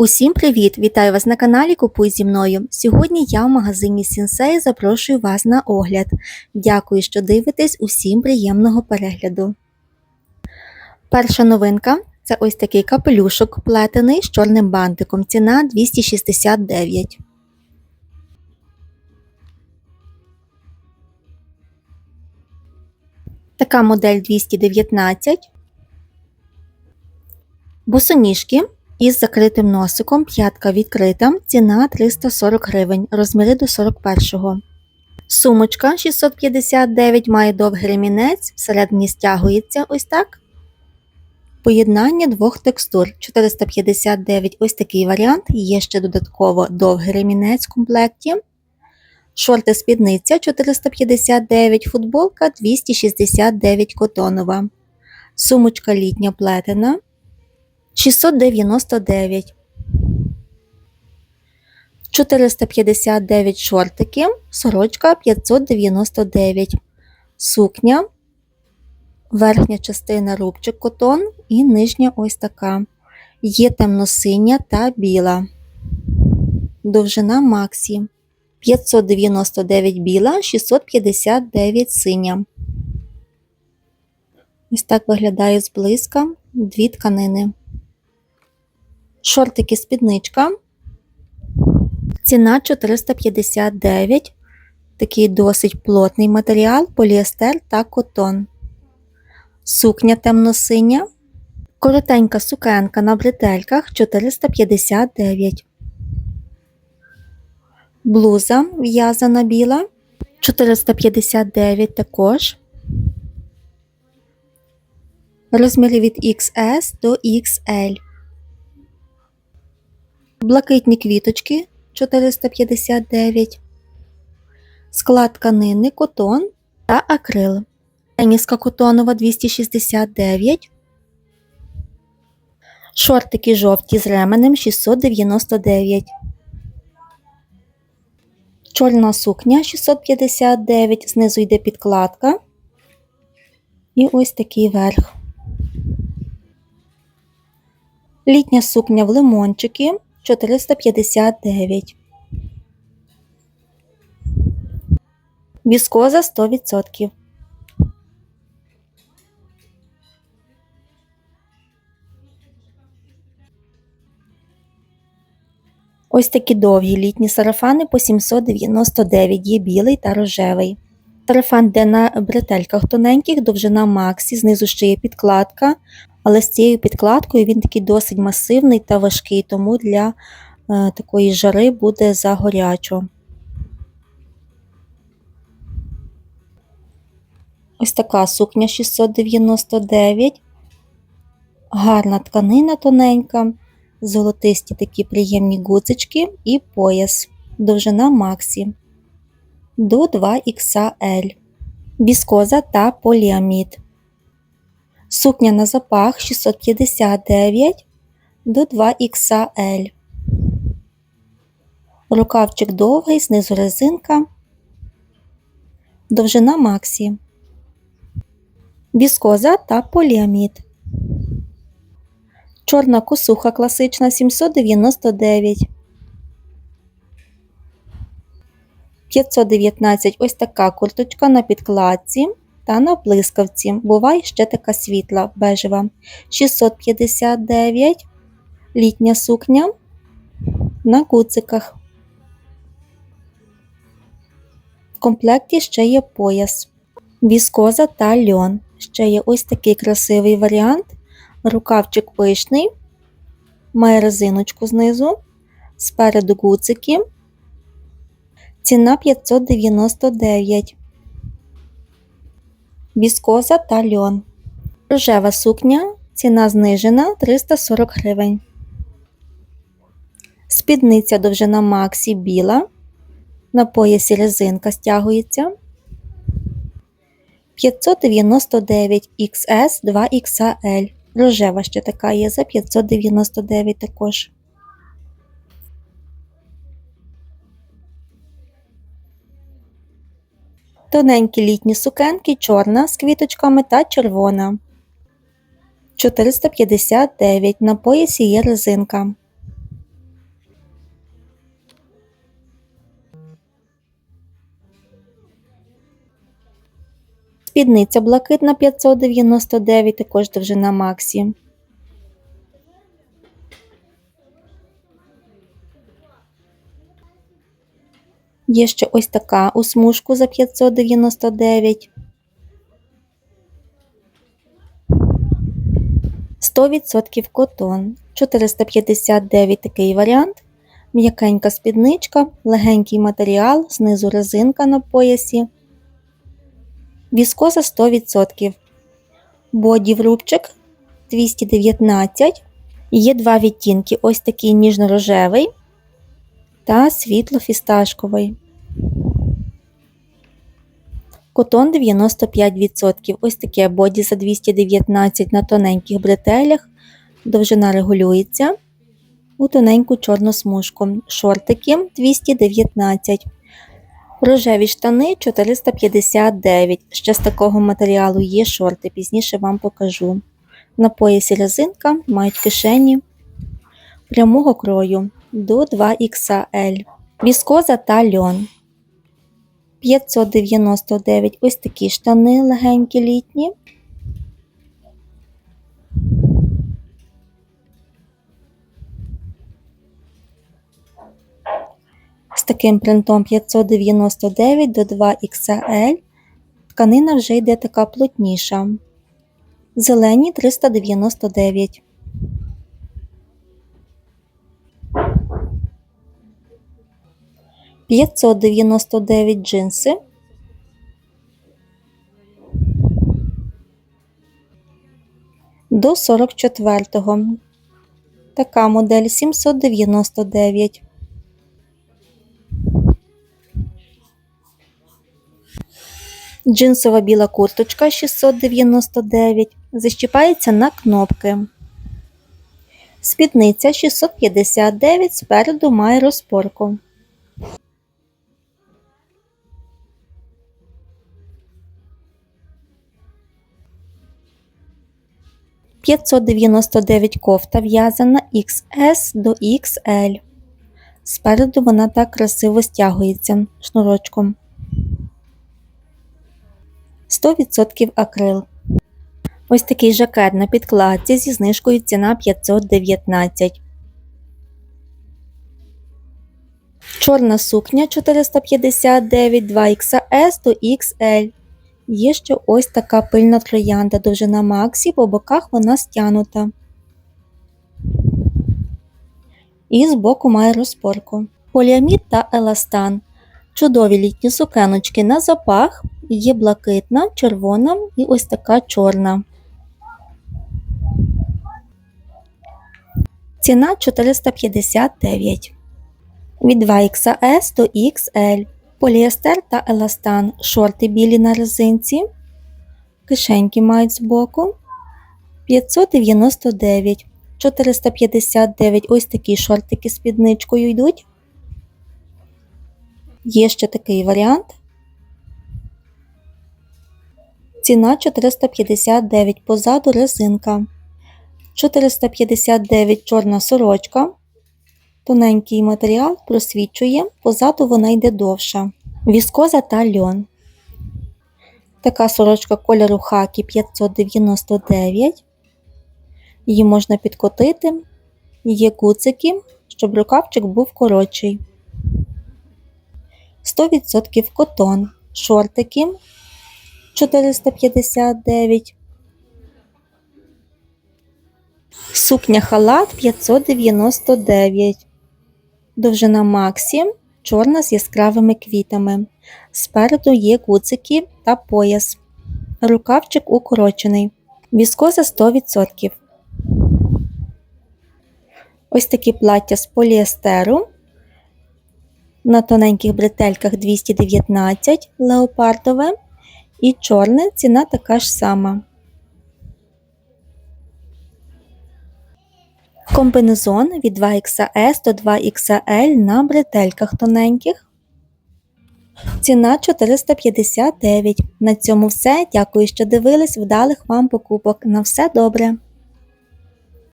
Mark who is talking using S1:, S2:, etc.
S1: Усім привіт! Вітаю вас на каналі Купуй зі мною. Сьогодні я в магазині Сінсей запрошую вас на огляд. Дякую, що дивитесь. Усім приємного перегляду. Перша новинка це ось такий капелюшок плетений з чорним бантиком. Ціна 269. Така модель 219. Босоніжки із закритим носиком, п'ятка відкрита, ціна 340 гривень, розміри до 41-го. Сумочка 659 має довгий ремінець, всередині стягується ось так. Поєднання двох текстур 459 ось такий варіант, є ще додатково довгий ремінець в комплекті. Шорти спідниця 459, футболка 269 котонова. Сумочка літня плетена 699. 459 шортики, сорочка 599. Сукня, верхня частина рубчик котон і нижня ось така. Є темно-синя та біла. Довжина Максі 599 біла, 659 синя. Ось так виглядає зблизька дві тканини. Шортики спідничка. Ціна 459. Такий досить плотний матеріал, поліестер та котон. Сукня темно-синя. Коротенька сукенка на бретельках 459. Блуза в'язана біла 459 також. Розміри від XS до XL. Блакитні квіточки 459. Склад тканини котон та акрил. Теніска котонова 269. Шортики жовті з ременем 699. Чорна сукня 659, знизу йде підкладка. І ось такий верх. Літня сукня в лимончики 459. Віскоза 100%. Ось такі довгі літні сарафани по 799 є білий та рожевий. Сарафан йде на бретельках тоненьких, довжина Максі, знизу ще є підкладка, але з цією підкладкою він такий досить масивний та важкий, тому для е, такої жари буде загорячо. Ось така сукня 699. Гарна тканина тоненька, золотисті такі приємні гудзички і пояс. Довжина Максі до 2XL. Біскоза та поліамід. Сукня на запах 659 до 2XL. Рукавчик довгий, знизу резинка. Довжина Максі. Біскоза та поліамід. Чорна косуха класична 799. 519 ось така курточка на підкладці та на блискавці. Буває ще така світла бежева. 659 літня сукня на гуциках. В комплекті ще є пояс, віскоза та льон. Ще є ось такий красивий варіант. Рукавчик пишний, має резиночку знизу, спереду гуцики. Ціна 599. Віскоза та льон. Рожева сукня. Ціна знижена 340 гривень. Спідниця довжина Максі біла. На поясі резинка стягується. 599 XS 2XL. Рожева ще така є за 599 також. тоненькі літні сукенки чорна з квіточками та червона. 459 на поясі є резинка. Спідниця блакитна 599, також довжина Максі. Є ще ось така у смужку за 599. 100% котон. 459 такий варіант. М'якенька спідничка, легенький матеріал, знизу резинка на поясі. Віскоза 100%. Боді врубчик 219. Є два відтінки: ось такий ніжно-рожевий та світло-фісташковий. Котон 95%. Ось таке боді за 219 на тоненьких бретелях. Довжина регулюється у тоненьку чорну смужку. Шортики 219. Рожеві штани 459. Ще з такого матеріалу є шорти, пізніше вам покажу. На поясі резинка мають кишені прямого крою до 2XL. Віскоза та льон. 599 ось такі штани легенькі літні. З таким принтом 599 до 2XL. Тканина вже йде така плотніша. Зелені 399. П'ятсот дев'яносто дев'ять джинси. До сорок четвертого. Така модель 799. Джинсова біла курточка 699. Защіпається на кнопки. Спідниця 659 спереду має розпорку. П'ятсот дев'яносто дев'ять кофта в'язана XS до XL. Спереду вона так красиво стягується шнурочком. 100% акрил. Ось такий жакет на підкладці зі знижкою ціна 519. Чорна сукня 459 2XS до XL. Є ще ось така пильна троянда довжина Максі, по боках вона стянута. І збоку має розпорку. Поліамід та еластан. Чудові літні сукеночки на запах. Є блакитна, червона і ось така чорна. Ціна 459. Від 2XS до XL. Поліестер та еластан. Шорти білі на резинці. Кишеньки мають збоку. 599. 459. Ось такі шортики з спідничкою йдуть. Є ще такий варіант. Ціна 459 позаду резинка. 459 чорна сорочка. Тоненький матеріал просвічує, позаду вона йде довша. Віскоза та льон. Така сорочка кольору хакі 599. Її можна підкотити. Є куцики, щоб рукавчик був коротший. 100% котон. Шортики 459. Сукня халат 599. Довжина Максі чорна з яскравими квітами. Спереду є куцики та пояс. Рукавчик укорочений. Віскоза 100%. Ось такі плаття з поліестеру. На тоненьких бретельках 219 леопардове. І чорне ціна така ж сама. Комбинезон від 2XS до 2XL на бретельках тоненьких. Ціна 459. На цьому все. Дякую, що дивились. Вдалих вам покупок. На все добре!